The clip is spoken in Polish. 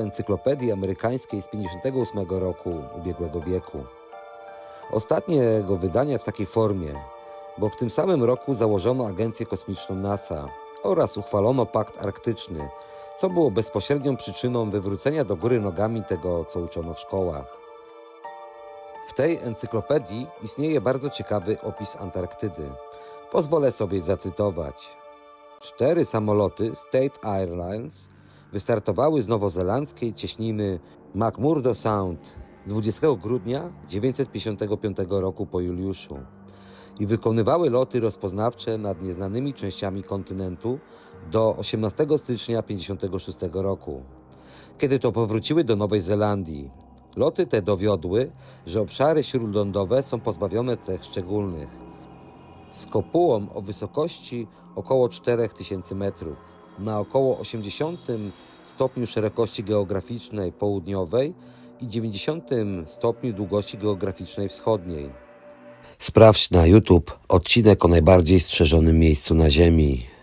encyklopedii amerykańskiej z 58 roku ubiegłego wieku. Ostatnie jego wydanie w takiej formie, bo w tym samym roku założono Agencję Kosmiczną NASA oraz uchwalono Pakt Arktyczny, co było bezpośrednią przyczyną wywrócenia do góry nogami tego, co uczono w szkołach. W tej encyklopedii istnieje bardzo ciekawy opis Antarktydy. Pozwolę sobie zacytować. Cztery samoloty State Airlines wystartowały z nowozelandzkiej cieśniny McMurdo Sound 20 grudnia 1955 roku po Juliuszu i wykonywały loty rozpoznawcze nad nieznanymi częściami kontynentu do 18 stycznia 1956 roku, kiedy to powróciły do Nowej Zelandii. Loty te dowiodły, że obszary śródlądowe są pozbawione cech szczególnych. Z kopułą o wysokości około 4000 metrów, na około 80 stopniu szerokości geograficznej południowej i 90 stopniu długości geograficznej wschodniej. Sprawdź na YouTube odcinek o najbardziej strzeżonym miejscu na Ziemi.